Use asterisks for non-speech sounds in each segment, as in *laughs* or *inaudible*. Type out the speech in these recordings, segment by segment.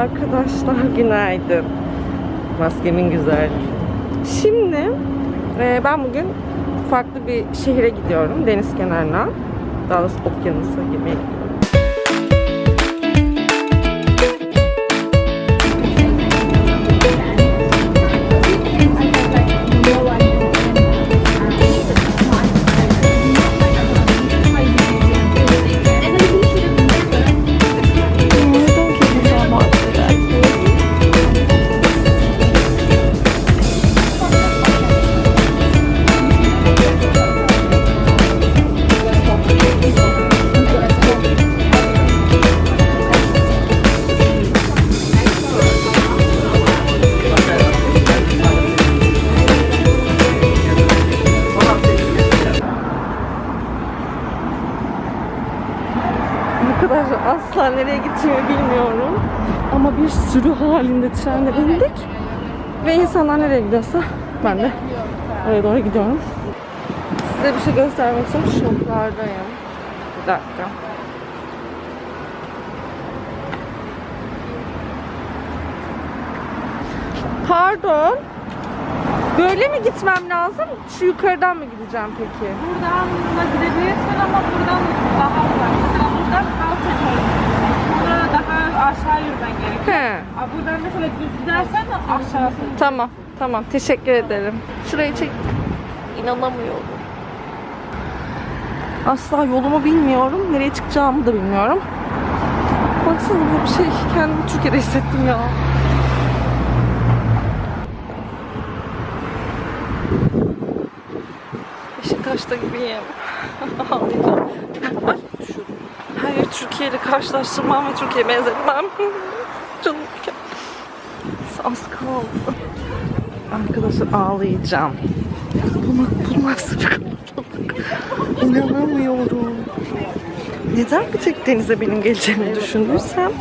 Arkadaşlar günaydın. Maskemin güzel. Şimdi e, ben bugün farklı bir şehire gidiyorum. Deniz kenarına. Daha doğrusu okyanusa yemeğe gidiyorum. Arkadaşlar asla nereye gittiğimi bilmiyorum. Ama bir sürü halinde trende bindik. Ve insanlar nereye gidiyorsa ben de oraya doğru gidiyorum. Size bir şey göstermek için şoklardayım. Bir dakika. Pardon. Böyle mi gitmem lazım? Şu yukarıdan mı gideceğim peki? Buradan da gidebilirsin ama buradan daha uzak. Buradan doğru. Burada daha aşağı yürümen gerekiyor. He. Aa, Buradan mesela düz gidersen aşağısı. Tamam, tamam. Teşekkür ederim. Şurayı çek. İnanamıyorum. Asla yolumu bilmiyorum. Nereye çıkacağımı da bilmiyorum. Baksana bu bir şey. Kendimi Türkiye'de hissettim ya. Beşiktaş'ta gibiyim. *laughs* Ağlayacağım. Ay, düşüyorum. Her yeri Türkiye ile karşılaştırmam ve Türkiye'ye benzetmem. *laughs* Canım Az kaldı. Arkadaşlar ağlayacağım. Bu, bu nasıl bir? İnanamıyorum. Neden bir tek denize benim geleceğimi düşündüysem?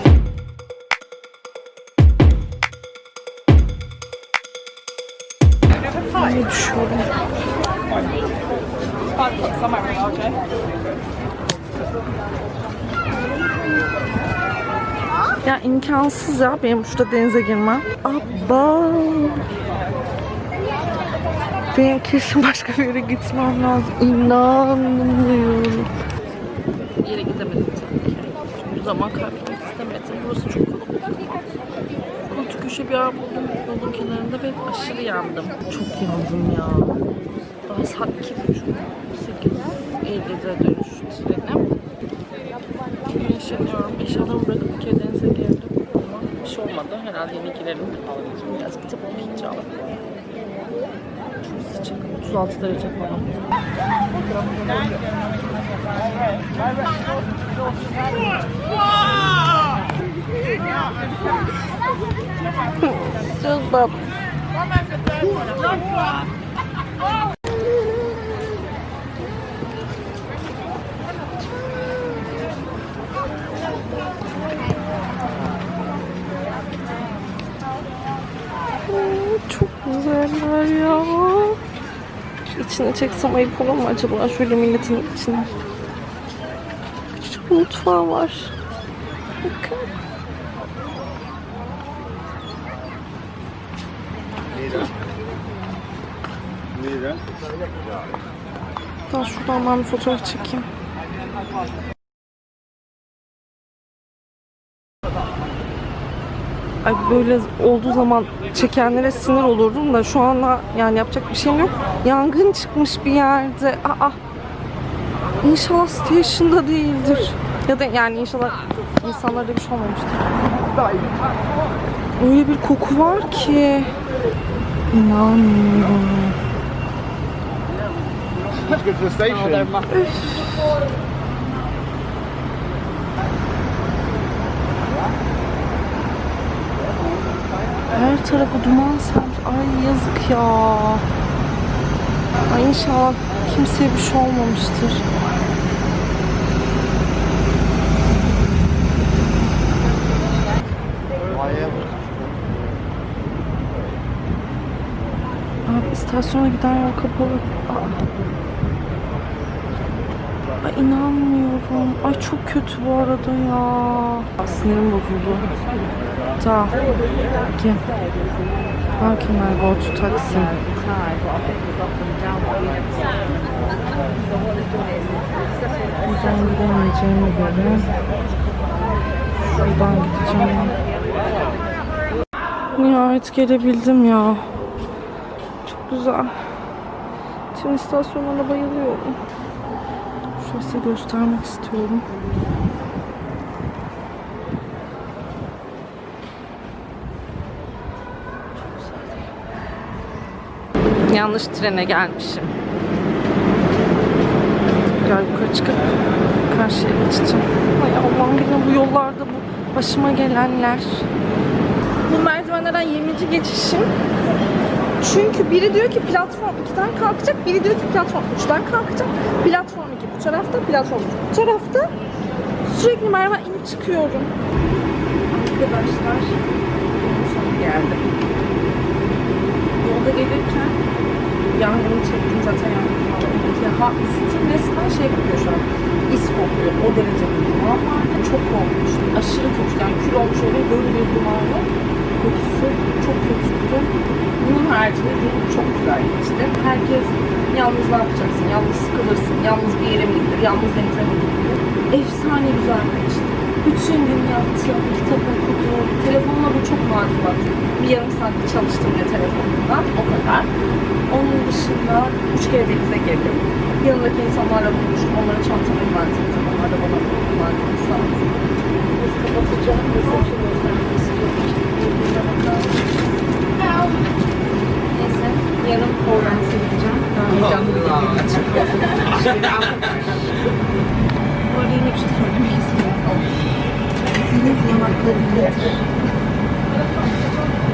Ay düşüyorum. Ya imkansız ya benim şurada denize girmem. Abba. Benim kesin başka bir yere gitmem lazım. İnanmıyorum. Bir yere gidemedim tabii ki. Zaman kaybetmek istemedim. Burası çok kalabalık. Koltuk köşe bir yer buldum yolun kenarında ve aşırı yandım. Çok yandım ya. Daha saat 2.30. 8.50'de dönüş trenim. Güneşleniyorum. Eşyalarımı bırakıp bir kere denize girdim. Ama bir şey olmadı. Herhalde yine girerim. Ağlayacağım. Biraz kitap okuyacağım. Çok sıcak. 36 derece falan. Çok tatlı. Çok güzeller ya. İçine çeksem ayıp olur mu acaba şöyle milletin içine? Küçük bir mutfağı var. Bakın. Daha şuradan ben bir fotoğraf çekeyim. Böyle olduğu zaman çekenlere sinir olurdum da şu anda yani yapacak bir şeyim yok. Yangın çıkmış bir yerde. Aa. İnşallah station'da değildir. Ya da yani inşallah insanlarda bir şey olmamıştır. Öyle bir koku var ki. İnanmıyorum. Let's go to the station. Her tarafı duman sarmış. Ay yazık ya. Ay inşallah kimseye bir şey olmamıştır. Abi istasyona giden yol kapalı. Aa. Ay inanmıyorum. Ay çok kötü bu arada ya. Sinirim bozuldu. Tamam. Peki. How can I go to Taksim? Buradan gidemeyeceğime göre şuradan gideceğim. Nihayet gelebildim ya. Çok güzel. Şimdi istasyonuna bayılıyorum. Şöyle size göstermek istiyorum. Yanlış trene gelmişim. Gel yukarı çıkıp karşıya geçeceğim. Ay Allah'ım yine bu yollarda bu başıma gelenler. Bu merdivenlerden 20. geçişim. Çünkü biri diyor ki platform 2'den kalkacak, biri diyor ki platform 3'ten kalkacak. Platform 2 bu tarafta, platform 3 bu tarafta. Sürekli merdiven inip çıkıyorum. Arkadaşlar, son geldi. Yolda gelirken yangını çektim zaten yangını falan. Ha, istim resmen şey kokuyor şu an. İs kokuyor. O derece var. Çok korkmuş. Aşırı kötü. Yani kül olmuş oluyor. Böyle bir duman var. Kokusu çok kötüydü. Bunun haricinde çok güzel geçti. Herkes yalnız ne yapacaksın? Yalnız sıkılırsın. Yalnız bir yere mi gidilir? Yalnız denize mi gidilir? Efsane güzel geçti. Bütün gün yattım, kitap okudum. Telefonla bu çok baktım. Bir yarım saat çalıştım ya telefonumdan. O kadar. Onun dışında üç kere denize girdim. Yanındaki insanlarla buluştum. Onlara çantamı emanet ettim. Onlar da bana emanet etti. Sağ olsun. Biz kapatacağım. Mesajı göstermek istiyorum. Birbirine bakar mısınız? Neyse. Yarın Florens'e gideceğim. Daha heyecanlı bir gün için. Bu arada yine bir şey söylemek istiyorum. Yine yanaklarım nedir?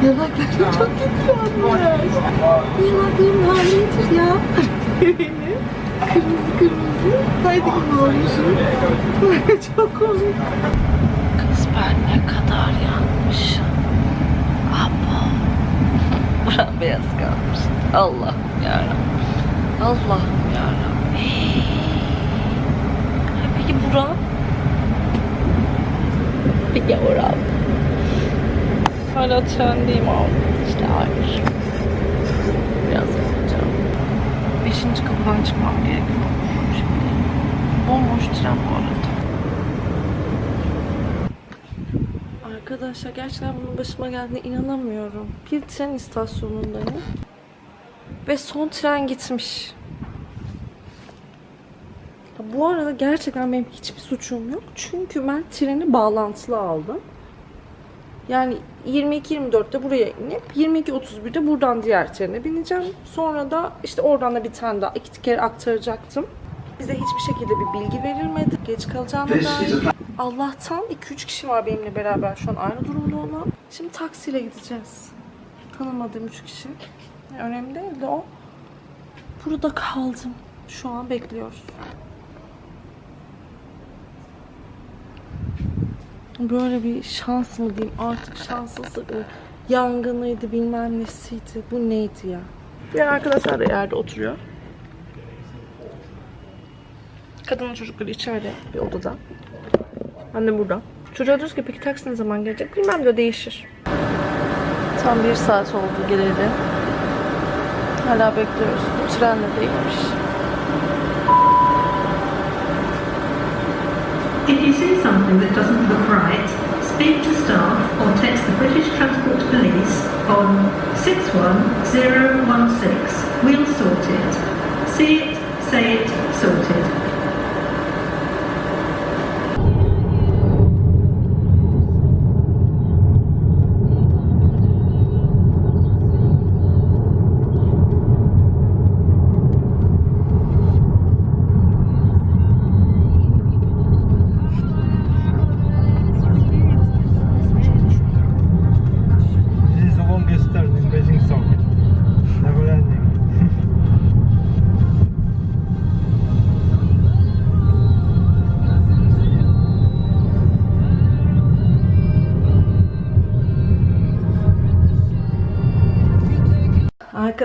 Yanaklarım çok kötü olmuş. Yanaklarım halidir ya. Benim. Kırmızı kırmızı. Haydi gibi olmuşum. Komik. Kız ben ne kadar yanmışım. Abo. Buram beyaz kalmış. Allah yarabbim. Allah yarabbim. Ay, Peki buram? Peki buram? Hala trendeyim abi. İşte hayır. Biraz yapacağım. Beşinci kapıdan çıkmam gerekiyor. Şimdi bomboş tren bu arada. Arkadaşlar gerçekten bunun başıma geldiğine inanamıyorum. Bir tren istasyonundayım. Ve son tren gitmiş. Ya Bu arada gerçekten benim hiçbir suçum yok. Çünkü ben treni bağlantılı aldım. Yani 22-24'te buraya inip 22-31'de buradan diğer trene bineceğim. Sonra da işte oradan da bir tane daha iki kere aktaracaktım. Bize hiçbir şekilde bir bilgi verilmedi. Geç kalacağına dair. Allah'tan 2-3 kişi var benimle beraber şu an aynı durumda olan. Şimdi taksiyle gideceğiz. Tanımadığım 3 kişi. Önemli değil de o. Burada kaldım. Şu an bekliyoruz. Böyle bir şans mı diyeyim artık şanssızlık mı? Yangınıydı bilmem nesiydi. Bu neydi ya? Diğer arkadaşlar da yerde oturuyor. Kadının çocukları içeride bir odada. De burada. Çocuğa diyoruz ki peki taksi ne zaman gelecek? Bilmem diyor değişir. Tam bir saat oldu geleli. Hala bekliyoruz. Bu tren de değilmiş. If you see something that doesn't look right, speak to staff or text the British Transport Police on 61016.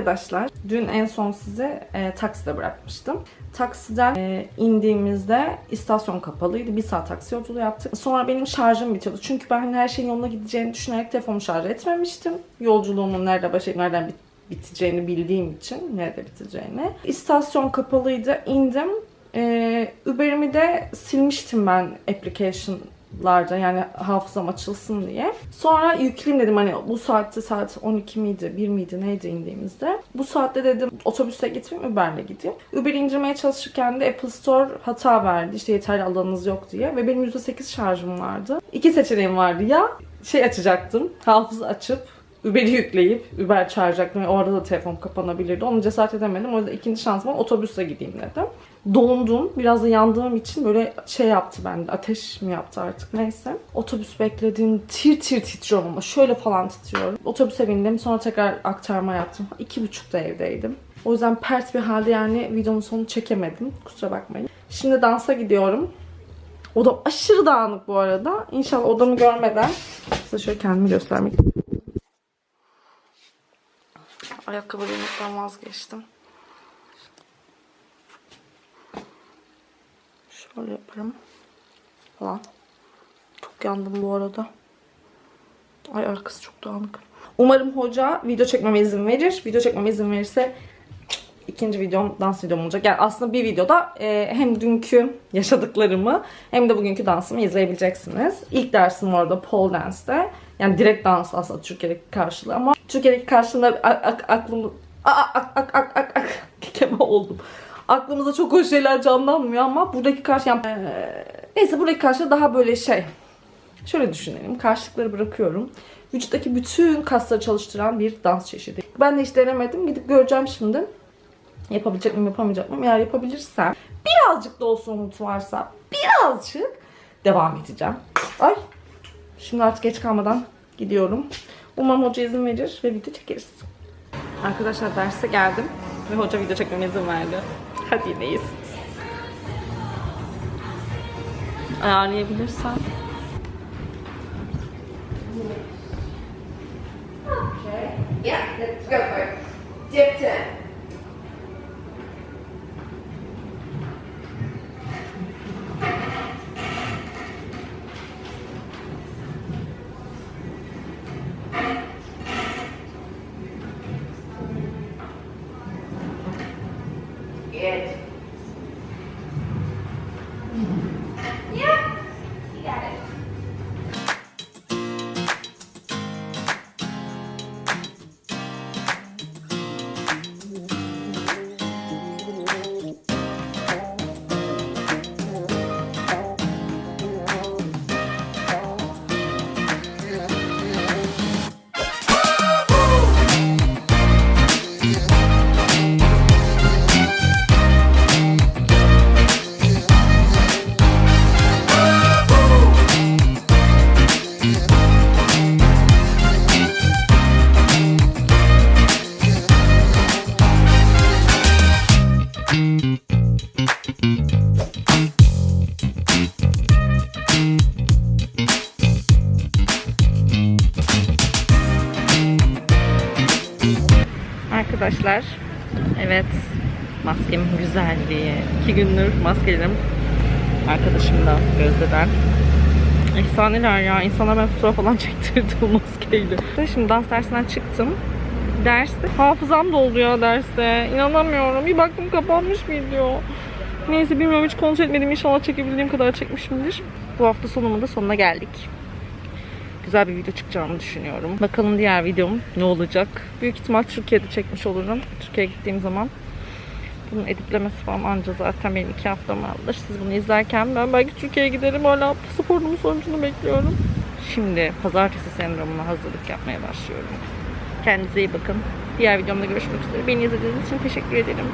Arkadaşlar dün en son sizi e, takside bırakmıştım. Taksiden e, indiğimizde istasyon kapalıydı. Bir saat taksi yolculuğu yaptık. Sonra benim şarjım bitiyordu. Çünkü ben hani her şeyin yoluna gideceğini düşünerek telefonumu şarj etmemiştim. Yolculuğumun nerede başlayıp nereden bit- biteceğini bildiğim için, nerede biteceğini. İstasyon kapalıydı. İndim. E, Uber'imi de silmiştim ben application'larda yani hafızam açılsın diye. Sonra yükleyeyim dedim hani bu saatte saat 12 miydi 1 miydi neydi indiğimizde. Bu saatte dedim otobüste gitmeyeyim Uber'le gideyim. Uber indirmeye çalışırken de Apple Store hata verdi işte yeterli alanınız yok diye ve benim %8 şarjım vardı. İki seçeneğim vardı ya şey açacaktım hafıza açıp Uber'i yükleyip Uber çağıracaktım ve orada da telefon kapanabilirdi. Onu cesaret edemedim. O yüzden ikinci şansıma otobüsle gideyim dedim. Dondum. Biraz da yandığım için böyle şey yaptı bende. Ateş mi yaptı artık neyse. Otobüs bekledim. Tir tir titriyorum ama şöyle falan titriyorum. Otobüse bindim. Sonra tekrar aktarma yaptım. İki buçukta evdeydim. O yüzden pert bir halde yani videonun sonunu çekemedim. Kusura bakmayın. Şimdi dansa gidiyorum. Odam aşırı dağınık bu arada. İnşallah odamı görmeden size şöyle kendimi göstermek Ayakkabı giymekten vazgeçtim. Şöyle yaparım. Falan. Çok yandım bu arada. Ay arkası çok dağınık. Umarım hoca video çekmeme izin verir. Video çekmeme izin verirse ikinci videom dans videom olacak. Yani aslında bir videoda e, hem dünkü yaşadıklarımı hem de bugünkü dansımı izleyebileceksiniz. İlk dersim orada pole dance'te. Yani direkt dans aslında Türkiye'deki karşılığı ama Türkiye'deki karşılığında ak- ak- aklım ak ak ak ak ak ak *laughs* kekeme oldum. Aklımıza çok hoş şeyler canlanmıyor ama buradaki karşı yani, eee, neyse buradaki karşılığı daha böyle şey Şöyle düşünelim. Karşılıkları bırakıyorum. Vücuttaki bütün kasları çalıştıran bir dans çeşidi. Ben de hiç denemedim. Gidip göreceğim şimdi. Yapabilecek miyim, yapamayacak mıyım? Eğer yapabilirsem, birazcık da olsa umut varsa, birazcık devam edeceğim. Ay, Şimdi artık geç kalmadan gidiyorum. Umarım hoca izin verir ve video çekeriz. Arkadaşlar derse geldim ve hoca video çekmeme izin verdi. Hadi yineyiz. Ayarlayabilirsem. Yeah, let's go for it. Dip 10. it Arkadaşlar, evet maskemin güzelliği. iki gündür maskelerim arkadaşımdan, Gözde'den. Efsaneler ya. İnsana ben fotoğraf falan *laughs* çektirdim o maskeyle. Şimdi dans dersinden çıktım. Derste hafızam doldu ya derste. İnanamıyorum. Bir baktım kapanmış video. Neyse bilmiyorum hiç kontrol etmedim. İnşallah çekebildiğim kadar çekmişimdir. Bu hafta sonumun da sonuna geldik güzel bir video çıkacağını düşünüyorum. Bakalım diğer videom ne olacak. Büyük ihtimal Türkiye'de çekmiş olurum. Türkiye'ye gittiğim zaman. Bunun editlemesi falan anca zaten benim iki haftamı alır. Siz bunu izlerken ben belki Türkiye'ye giderim. Hala pasaportumun sonucunu bekliyorum. Şimdi pazartesi sendromuna hazırlık yapmaya başlıyorum. Kendinize iyi bakın. Diğer videomda görüşmek üzere. Beni izlediğiniz için teşekkür ederim.